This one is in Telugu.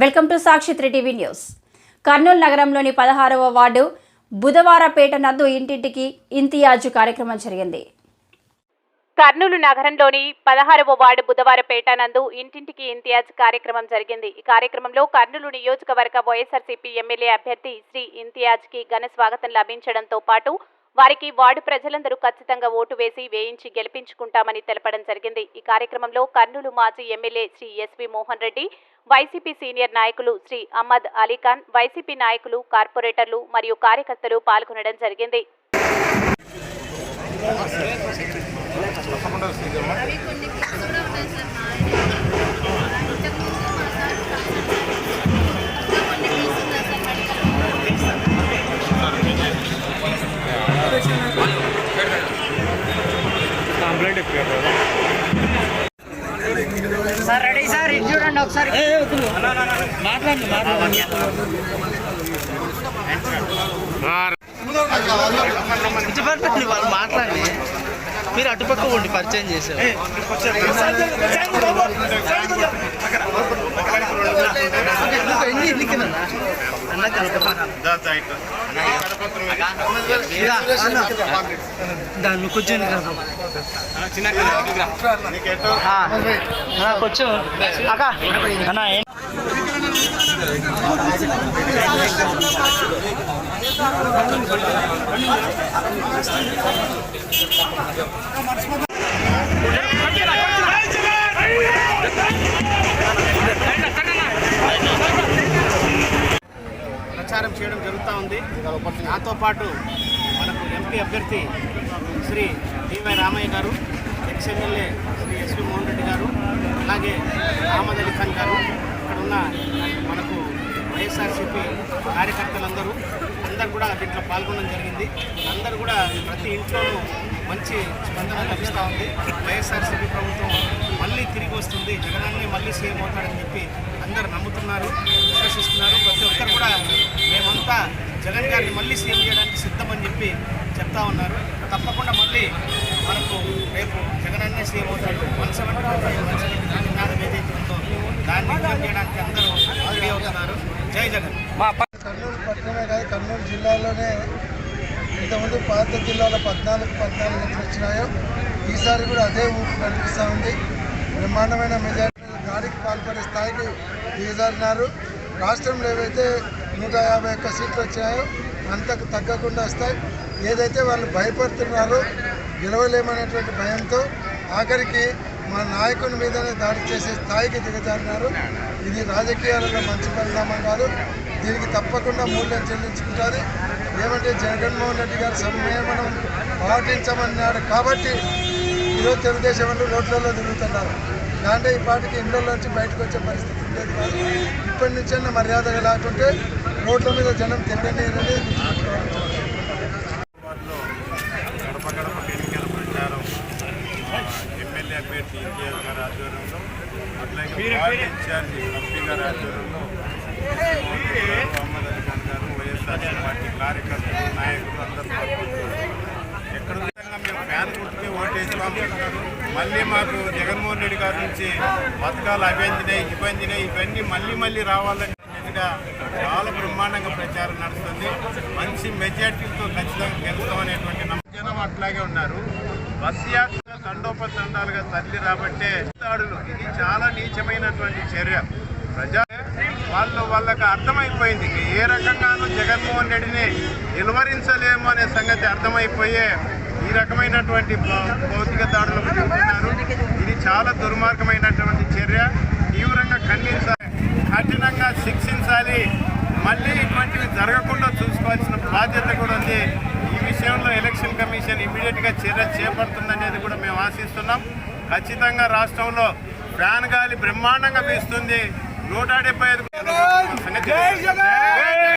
Welcome to Sakshi three TV news. Kurnool నగరంలోని పదహారవ వార్డు బుధవారపేట నందు ఇంటింటికి ఇంతియాజు కార్యక్రమం జరిగింది. కర్నూలు నగరంలోని పదహారవ వార్డు బుధవారపేట నందు ఇంటింటికి ఇంతియాజ్ కార్యక్రమం జరిగింది. ఈ కార్యక్రమంలో కర్నూలు నియోజకవర్గ వైఎస్ఆర్సీపీ ఎమ్మెల్యే అభ్యర్థి శ్రీ ఇంతియాజ్కి ఘన స్వాగతం లభించడంతో పాటు వారికి వార్డు ప్రజలందరూ ఖచ్చితంగా ఓటు వేసి వేయించి గెలిపించుకుంటామని తెలపడం జరిగింది. ఈ కార్యక్రమంలో కర్నూలు మాజీ MLA Shri SV Mohan Reddy YCP senior నాయకులు శ్రీ అహ్మద్ అలీఖాన్ వైసీపీ నాయకులు కార్పొరేటర్లు మరియు కార్యకర్తలు పాల్గొనడం జరిగింది. సార్ రెడీ సార్ ఇది చూడండి ఒకసారి. మాట్లాడండి మాట్లాడండి వాళ్ళు మాట్లాడి మీరు అటుపక్క ఉండి పరిచయం చేశారు ఎందుకు? ఎన్ని ఎన్నికలన్నా? అన్న కలప. ఇదా, అన్న. దా, నువ్వు కూర్చొని రా. ఆ, ఆ, కూర్చో అక్క అన్న ప్రచారం చేయడం జరుగుతూ ఉంది. నాతో పాటు మనకు ఎంపీ అభ్యర్థి శ్రీ డివై రామయ్య గారు ex MLA Shri SV Mohan Reddy గారు అలాగే అహ్మద్ అలీ ఖాన్ గారు ఉన్న మనకు వైఎస్ఆర్సీపీ కార్యకర్తలందరూ అందరూ కూడా దీంట్లో పాల్గొనడం జరిగింది. అందరూ కూడా ప్రతి ఇంట్లోనూ మంచి స్పందన లభిస్తూ ఉంది. వైఎస్ఆర్సీపీ ప్రభుత్వం మళ్ళీ తిరిగి వస్తుంది. జగనాన్ని మళ్ళీ సీఎం అవుతాడని చెప్పి అందరూ నమ్ముతున్నారు విశ్వసిస్తున్నారు. ప్రతి ఒక్కరు కూడా మేమంతా జగన్ గారిని మళ్ళీ సీఎం చేయడానికి సిద్ధమని చెప్పి చెప్తా ఉన్నారు. తప్పకుండా మళ్ళీ మనకు రేపు జగనన్నే సీఎం అవుతాడు. వన్ సెవెంటీ వన్ సెవెంటీ ఏదైతే ఉందో దాన్ని అందరూ రెడీ అవుతున్నారు జై జగన్ కర్నూలు పట్టణమే కాదు కర్నూలు జిల్లాలోనే ఇంతకుముందు పాత జిల్లాలో పద్నాలుగు పద్నాలుగు నుంచి వచ్చినాయో ఈసారి కూడా అదే ఊపు కనిపిస్తూ ఉంది. బ్రహ్మాండమైన మెజార్టీ దాడికి పాల్పడే స్థాయికి దిగజారినారు. రాష్ట్రంలో ఏవైతే నూట యాభై ఒక్క సీట్లు వచ్చాయో అంతకు తగ్గకుండా వస్తాయి. ఏదైతే వాళ్ళు భయపడుతున్నారో గెలవలేమనేటువంటి భయంతో ఆఖరికి మా నాయకుని మీదనే దాడి చేసే స్థాయికి దిగజారినారు. ఇది రాజకీయాలలో మంచి పరిణామం కాదు. దీనికి తప్పకుండా మూల్యం చెల్లించుకుంటుంది ఏమంటే జగన్మోహన్ రెడ్డి గారు సంయమనం పాటించమన్నాడు కాబట్టి ఈరోజు తెలుగుదేశం వాళ్ళు రోడ్లలో తిరుగుతున్నారు. దాంట్లో ఈ పాటికి ఇండ్లలోంచి బయటకు వచ్చే పరిస్థితి ఉండేది కాదు. ఇప్పటి నుంచైనా మర్యాదగా లేకుంటే రోడ్ల మీద జనం తిరగనేరని గుర్తుపెట్టుకోవాలి ఇంతియాజ్ గారి ఆధ్వర్యంలో అట్లాగే పార్టీ ఇన్ఛార్జి ఎంపీ గారి ఆధ్వర్యంలో అహ్మద్ అలీ ఖాన్ గారు వైఎస్ఆర్ పార్టీ కార్యకర్తలు నాయకులు అందరూ ఎక్కడ విధంగా మేము ఫ్యాన్ గుర్తుకి ఓటేసాం మళ్ళీ మాకు జగన్మోహన్ రెడ్డి గారి నుంచి పథకాలు ఇవి అందినాయి ఇవన్నీ మళ్ళీ మళ్ళీ రావాలని చాలా బ్రహ్మాండంగా ప్రచారం నడుస్తుంది. మంచి మెజార్టీతో ఖచ్చితంగా గెలుస్తాం అనేటువంటి నమ్మకం అట్లాగే ఉన్నారు. బస్ యాత్ర తండోపతండాలుగా తల్లి రాబట్టే దాడులు ఇది చాలా నీచమైనటువంటి చర్య. ప్రజా వాళ్ళు వాళ్ళకి అర్థమైపోయింది ఏ రకంగానూ జగన్మోహన్ రెడ్డిని నిలువరించలేము అనే సంగతి అర్థమైపోయే ఈ రకమైనటువంటి భౌ- భౌతిక దాడులకు దిగుతున్నారు ఇది చాలా దుర్మార్గమైనటువంటి చర్య. తీవ్రంగా ఖండించాలి. కఠినంగా శిక్షించాలి. మళ్ళీ ఇటువంటివి జరగకుండా చూసుకోవాల్సిన బాధ్యత కూడా ఉంది. ఈ విషయంలో ఎలక్షన్ కమిషన్ ఇమీడియట్గా చర్య చేపడుతుందనేది కూడా మేము ఆశిస్తున్నాం. ఖచ్చితంగా రాష్ట్రంలో ఫ్యాన్ గాలి బ్రహ్మాండంగా వీస్తుంది. నూట డెబ్బై ఐదు